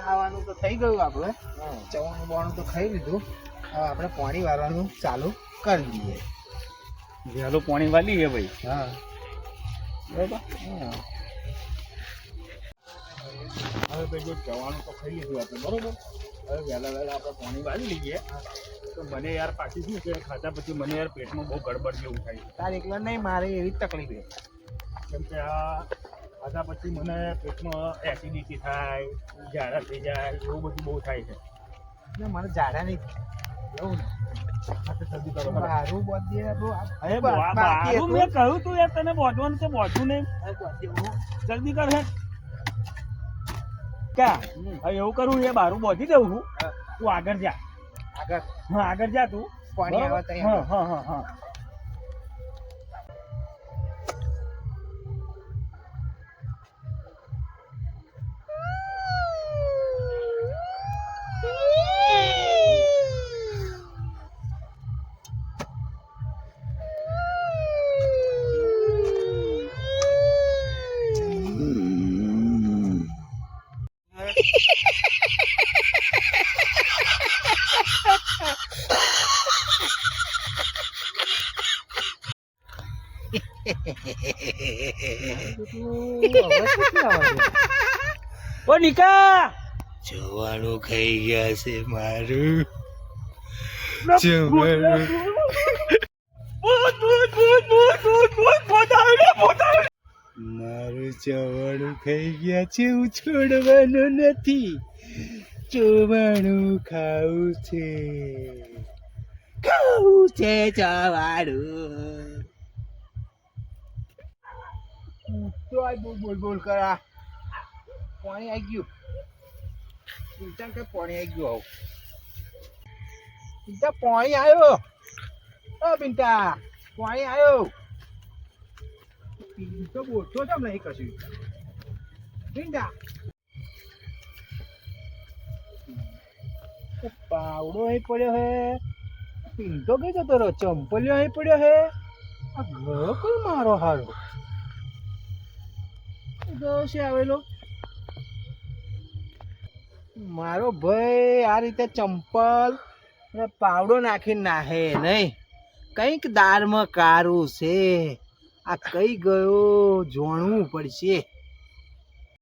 ખાવાનું તો થઈ ગયું આપણે ચવાણું બવાનું તો ખાઈ લીધું. હવે આપણે પાણી વાળવાનું ચાલુ કરી દઈએ. વહેલું પાણી હે ભાઈ. હા. બરાબર. હવે ભાઈ જો ચવાણું તો ખાઈ લીધું આપણે બરોબર? હવે વહેલા વહેલા આપણે પાણી વાળી લઈએ. તો મને યાર પાછી શું છે ખાધા પછી મને યાર પેટમાં બહુ ગડબડ જેવું થાય તારે એકલા નહીં મારે એવી તકલીફ છે. કેમ કે આ ખાધા પછી મને પેટમાં એસિડિટી થાય ઝાડા થઈ જાય એવું બધું બહુ થાય છે. ને મને જાડા નહીં એવું જલ્દી કરો હું- જલ્દી કર હે. ક્યાં? એવું કરું એ બારું બોધી દઉં છું તું આગળ જા. આગળ? હા આગળ જા તું. પાણી આવે હા હા હા. ઓ નિકા! જવાનું ખાઈ ગયા છે મારું. જવાનું. મારું ચવાણું ખાઈ ગયા છે હું છોડવાનું નથી. ચવાણું ખાવું છે. ખાવું છે ચવાણું તો આ બોલ બોલ બોલ કરા. પાણી આવી ગયું. ચિંતા કે પાણી આવી ગયું આવું? ચિંતા પાણી આવ્યો ઓ બિંતા પાણી આવ્યો તો બોલતો જ નહીં કશું બિંતા પાવડો અહીં પડ્યો હે. પિંટો કઈ જતો રહ્યો? ચંપલિયો અહીં પડ્યો હે. આ ઘર કોઈ મારો હારો? દોષે આવેલો. મારો ભાઈ આ રીતે ચંપલ પાવડો નાખીને નાહે નહીં. કંઈક દાળમાં કારું છે. આ કઈ ગયો જોણવું પડશે.